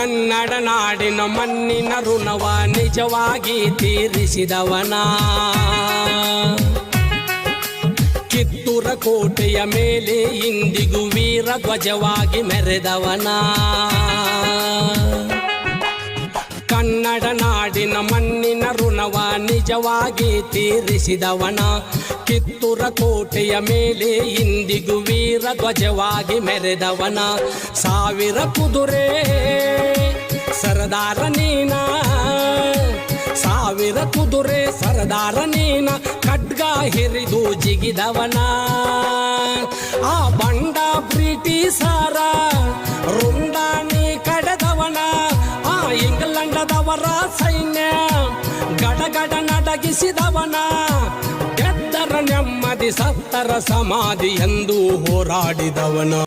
ಕನ್ನಡ ನಾಡಿನ ಮಣ್ಣಿನ ಋಣವ ನಿಜವಾಗಿ ತೀರಿಸಿದವನ. ಕಿತ್ತೂರ ಕೋಟೆಯ ಮೇಲೆ ಇಂದಿಗೂ ವೀರ ಧ್ವಜವಾಗಿ ಮೆರೆದವನ. ಕನ್ನಡ ನಾಡಿನ ಮಣ್ಣಿನ ಋಣವ ನಿಜವಾಗಿ ತೀರಿಸಿದವನ. ಕಿತ್ತೂರ ಕೋಟೆಯ ಮೇಲೆ ಇಂದಿಗೂ ವೀರ ಧ್ವಜವಾಗಿ ಮೆರೆದವನ. ಸಾವಿರ ಕುದುರೆ ಸರದಾರ ನೀನ? ಸಾವಿರ ಕುದುರೆ ಸರದಾರ ನೀನ? ಖಡ್ಗ ಹಿರಿದು ಜಿಗಿದವನ? ಆ ಬಂಡ ಬ್ರಿಟಿಷರ ರುಂಡಾಣಿ ಕಡೆದವನ? ಆ ಇಂಗ್ಲೆಂಡದವರ ಸೈನ್ಯ ಗಡಗಡ ನಡಗಿಸಿದವನ? ಗೆದ್ದರ ನೆಮ್ಮದಿ ಸತ್ತರ ಸಮಾಧಿ ಎಂದು ಹೋರಾಡಿದವನ?